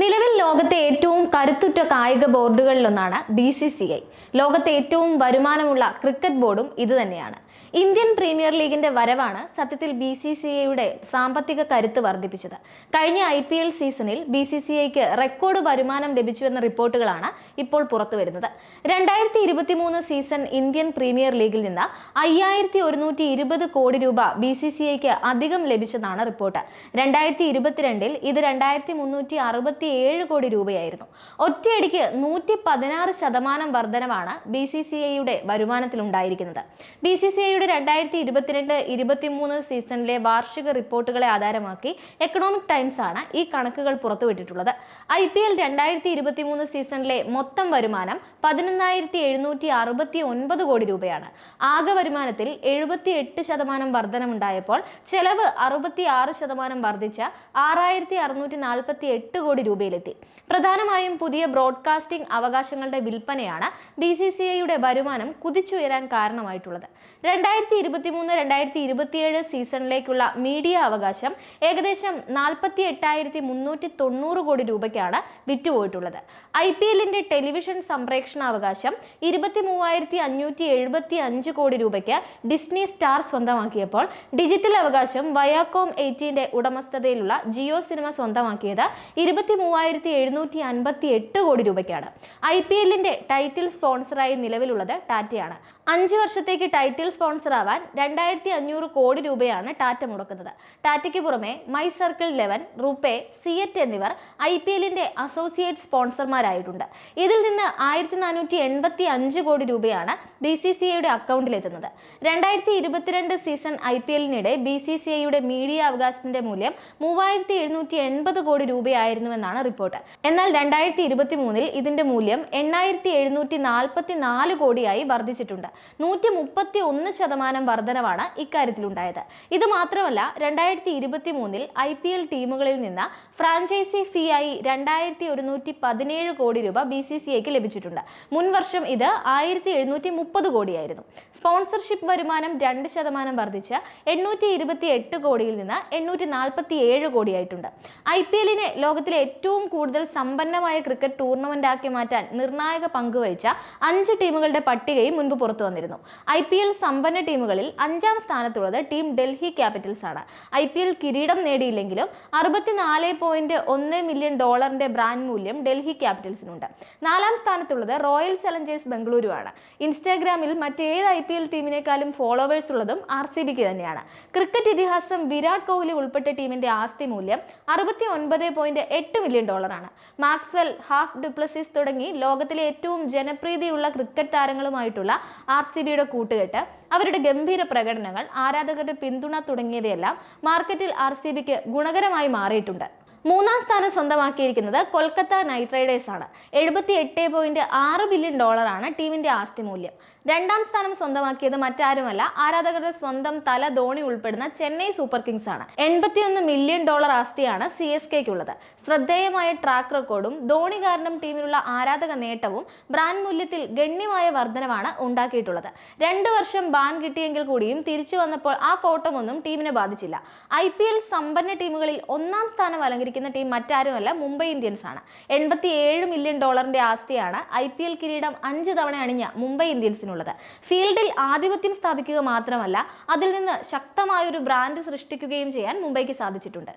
നിലവിൽ ലോകത്തെ ഏറ്റവും കരുത്തുറ്റ കായിക ബോർഡുകളിലൊന്നാണ് ബി സി സി ഐ. ലോകത്തെ ഏറ്റവും വരുമാനമുള്ള ക്രിക്കറ്റ് ബോർഡും ഇതുതന്നെയാണ് ഇന്ത്യൻ പ്രീമിയർ ലീഗിന്റെ വരവാണ് സത്യത്തിൽ ബി സി സി ഐയുടെ സാമ്പത്തിക കരുത്ത് വർദ്ധിപ്പിച്ചത്. കഴിഞ്ഞ ഐ പി എൽ സീസണിൽ ബി സി സി ഐക്ക് റെക്കോർഡ് വരുമാനം ലഭിച്ചുവെന്ന റിപ്പോർട്ടുകളാണ് ഇപ്പോൾ പുറത്തു വരുന്നത് രണ്ടായിരത്തി ഇരുപത്തി മൂന്ന് സീസൺ ഇന്ത്യൻ പ്രീമിയർ ലീഗിൽ നിന്ന് അയ്യായിരത്തി ഒരുന്നൂറ്റി ഇരുപത് കോടി രൂപ ബി സി സി ഐക്ക് അധികം ലഭിച്ചതാണ് റിപ്പോർട്ട്. രണ്ടായിരത്തി ഇരുപത്തിരണ്ടിൽ ഇത് രണ്ടായിരത്തി മുന്നൂറ്റി അറുപത്തി ഏഴ് കോടി രൂപയായിരുന്നു. ഒറ്റയടിക്ക് നൂറ്റി പതിനാറ് ശതമാനം വർധനവാണ് ബി സി സി ഐയുടെ വരുമാനത്തിലുണ്ടായിരിക്കുന്നത്. ബി സി സി ഐയുടെ രണ്ടായിരത്തി ഇരുപത്തിരണ്ട് ഇരുപത്തിമൂന്ന് സീസണിലെ വാർഷിക റിപ്പോർട്ടുകളെ ആധാരമാക്കി എക്കണോമിക് ടൈംസ് ആണ് ഈ കണക്കുകൾ പുറത്തുവിട്ടിട്ടുള്ളത്. ഐ പി എൽ രണ്ടായിരത്തി ഇരുപത്തി മൂന്ന് സീസണിലെ മൊത്തം വരുമാനം പതിനൊന്നായിരത്തി എഴുന്നൂറ്റി അറുപത്തി ഒൻപത് കോടി രൂപയാണ്. ആകെ വരുമാനത്തിൽ എഴുപത്തി എട്ട് ശതമാനം വർധനമുണ്ടായപ്പോൾ ചെലവ് അറുപത്തി ആറ് ശതമാനം വർദ്ധിച്ച ആറായിരത്തി അറുന്നൂറ്റി നാൽപ്പത്തി എട്ട് കോടി രൂപയിലെത്തി. പ്രധാനമായും പുതിയ ബ്രോഡ്കാസ്റ്റിംഗ് അവകാശങ്ങളുടെ വിൽപ്പനയാണ് ബി സി സി ഐയുടെ വരുമാനം കുതിച്ചുയരാൻ കാരണമായിട്ടുള്ളത്. രണ്ടായിരത്തി ഇരുപത്തി മൂന്ന് രണ്ടായിരത്തി ഇരുപത്തിയേഴ് സീസണിലേക്കുള്ള മീഡിയ അവകാശം ഏകദേശം നാൽപ്പത്തി എട്ടായിരത്തി മുന്നൂറ്റി തൊണ്ണൂറ് കോടി രൂപയ്ക്കാണ് വിറ്റുപോയിട്ടുള്ളത്. ഐ പി എല്ലിന്റെ ടെലിവിഷൻ സംപ്രേഷണാവകാശം ഇരുപത്തി മൂവായിരത്തി അഞ്ഞൂറ്റി എഴുപത്തി അഞ്ച് കോടി രൂപയ്ക്ക് ഡിസ്നി സ്റ്റാർ സ്വന്തമാക്കിയപ്പോൾ ഡിജിറ്റൽ അവകാശം വയാകോം എയ്റ്റീന്റെ ഉടമസ്ഥതയിലുള്ള ജിയോ സിനിമ സ്വന്തമാക്കിയത് ഇരുപത്തി മൂവായിരത്തി എഴുന്നൂറ്റി അൻപത്തി എട്ട് കോടി രൂപയ്ക്കാണ്. ഐ പി എല്ലിന്റെ ടൈറ്റിൽ സ്പോൺസറായി നിലവിലുള്ളത് ടാറ്റയാണ്. അഞ്ച് വർഷത്തേക്ക് ടൈറ്റിൽ സ്പോൺസറാവാൻ രണ്ടായിരത്തി അഞ്ഞൂറ് കോടി രൂപയാണ് ടാറ്റ മുടക്കുന്നത്. ടാറ്റയ്ക്ക് പുറമെ My Circle Eleven RuPay CEAT എന്നിവർ ഐ പി എല്ലിന്റെ അസോസിയേറ്റ് സ്പോൺസർമാരായിട്ടുണ്ട്. ഇതിൽ നിന്ന് ആയിരത്തി നാനൂറ്റി എൺപത്തി അഞ്ച് കോടി രൂപയാണ് ബി സി സി ഐയുടെ അക്കൗണ്ടിലെത്തുന്നത്. രണ്ടായിരത്തി ഇരുപത്തിരണ്ട് സീസൺ ഐ പി എല്ലിനിടെ ബി സി സി ഐയുടെ മീഡിയ അവകാശത്തിന്റെ മൂല്യം മൂവായിരത്തി എഴുന്നൂറ്റി എൺപത് കോടി രൂപയായിരുന്നുവെന്നാണ് റിപ്പോർട്ട്. എന്നാൽ രണ്ടായിരത്തി ഇരുപത്തി മൂന്നിൽ ഇതിന്റെ മൂല്യം എണ്ണായിരത്തി എഴുന്നൂറ്റി നാൽപ്പത്തി നാല് കോടിയായി വർദ്ധിച്ചിട്ടുണ്ട്. നൂറ്റി മുപ്പത്തി ഒന്ന് ശതമാനം വർധനവാണ് ഇക്കാര്യത്തിലുണ്ടായത്. ഇത് മാത്രമല്ല രണ്ടായിരത്തി ഇരുപത്തി മൂന്നിൽ ഐ പി എൽ ടീമുകളിൽ നിന്ന് ഫ്രാഞ്ചൈസി ഫീ ആയി രണ്ടായിരത്തി ഒരുന്നൂറ്റി പതിനേഴ് കോടി രൂപ ബി സി സി ഐക്ക് ലഭിച്ചിട്ടുണ്ട്. മുൻവർഷം ഇത് ആയിരത്തി എഴുന്നൂറ്റി മുപ്പത് കോടിയായിരുന്നു. സ്പോൺസർഷിപ്പ് വരുമാനം രണ്ട് ശതമാനം വർദ്ധിച്ച് എണ്ണൂറ്റി ഇരുപത്തി എട്ട് കോടിയിൽ നിന്ന് എണ്ണൂറ്റി നാൽപ്പത്തി ഏഴ് കോടിയായിട്ടുണ്ട്. ഐ പി എല്ലിനെ ലോകത്തിലെ ഏറ്റവും കൂടുതൽ സമ്പന്നമായ ക്രിക്കറ്റ് ടൂർണമെന്റ് ആക്കി മാറ്റാൻ നിർണായക പങ്കുവഹിച്ച അഞ്ച് ടീമുകളുടെ പട്ടികയും മുൻപ് പുറത്തു വന്നിരുന്നു. ഐ പി എൽ സമ്പന്ന ടീമുകളിൽ അഞ്ചാം സ്ഥാനത്തുള്ളത് ടീം ഡൽഹി ക്യാപിറ്റൽസ് ആണ്. ഐ പി എൽ കിരീടം നേടിയില്ലെങ്കിലും അറുപത്തിനാല് പോയിന്റ് ഒന്ന് മില്യൺ ഡോളറിന്റെ ബ്രാൻഡ് മൂല്യം ഡൽഹി ക്യാപിറ്റൽസിനുണ്ട്. നാലാം സ്ഥാനത്തുള്ളത് റോയൽ ചലഞ്ചേഴ്സ് ബംഗളൂരു ആണ് ഇൻസ്റ്റാഗ്രാമിൽ മറ്റേത് ഐ പി എൽ ടീമിനേക്കാളും ഫോളോവേഴ്സ് ഉള്ളതും ആർ സി ബിക്ക് തന്നെയാണ്. ക്രിക്കറ്റ് ഇതിഹാസം വിരാട് കോഹ്ലി ഉൾപ്പെട്ട ടീമിന്റെ ആസ്തി മൂല്യം അറുപത്തി ഒൻപത് പോയിന്റ് എട്ട് മില്യൺ ഡോളറാണ് മാക്സ്വെൽ ഹാഫ് ഡുപ്ലസിസ് തുടങ്ങി ലോകത്തിലെ ഏറ്റവും ജനപ്രീതിയുള്ള ക്രിക്കറ്റ് താരങ്ങളുമായിട്ടുള്ള ആർ സി ബിയുടെ കൂട്ടുകെട്ട് അവരുടെ ഗംഭീര പ്രകടനങ്ങൾ ആരാധകരുടെ പിന്തുണ തുടങ്ങിയവയെല്ലാം മാർക്കറ്റിൽ ആർ സി ബിക്ക് ഗുണകരമായി മാറിയിട്ടുണ്ട്. മൂന്നാം സ്ഥാനം സ്വന്തമാക്കിയിരിക്കുന്നത് കൊൽക്കത്ത നൈറ്റ് ആണ്. എഴുപത്തി എട്ട് പോയിന്റ് ആറ് ബില്യൺ ഡോളറാണ് ടീമിന്റെ ആസ്തി മൂല്യം. രണ്ടാം സ്ഥാനം സ്വന്തമാക്കിയത് മറ്റാരുമല്ല ആരാധകരുടെ സ്വന്തം തല ധോണി ഉൾപ്പെടുന്ന ചെന്നൈ സൂപ്പർ കിങ്സ് ആണ്. എൺപത്തിയൊന്ന് മില്യൺ ഡോളർ ആസ്തിയാണ് സി എസ് കെക്കുള്ളത് ശ്രദ്ധേയമായ ട്രാക്ക് റെക്കോർഡും ധോണി കാരണം ടീമിലുള്ള ആരാധക നേട്ടവും ബ്രാൻഡ് മൂല്യത്തിൽ ഗണ്യമായ വർധനവാണ് ഉണ്ടാക്കിയിട്ടുള്ളത്. രണ്ടു വർഷം ബാൻ കിട്ടിയെങ്കിൽ കൂടിയും തിരിച്ചു വന്നപ്പോൾ ആ കോട്ടമൊന്നും ടീമിനെ ബാധിച്ചില്ല. ഐ സമ്പന്ന ടീമുകളിൽ ഒന്നാം സ്ഥാനം അലങ്കരിക്കുന്ന ടീം മറ്റാരുമല്ല മുംബൈ ഇന്ത്യൻസ് ആണ്. എൺപത്തി ഏഴ് മില്യൺ ഡോളറിന്റെ ആസ്തിയാണ് ഐ പി എൽ കിരീടം അഞ്ച് തവണ അണിഞ്ഞ മുംബൈ ഇന്ത്യൻസിനുള്ളത്. ഫീൽഡിൽ ആധിപത്യം സ്ഥാപിക്കുക മാത്രമല്ല അതിൽ നിന്ന് ശക്തമായൊരു ബ്രാൻഡ് സൃഷ്ടിക്കുകയും ചെയ്യാൻ മുംബൈക്ക് സാധിച്ചിട്ടുണ്ട്.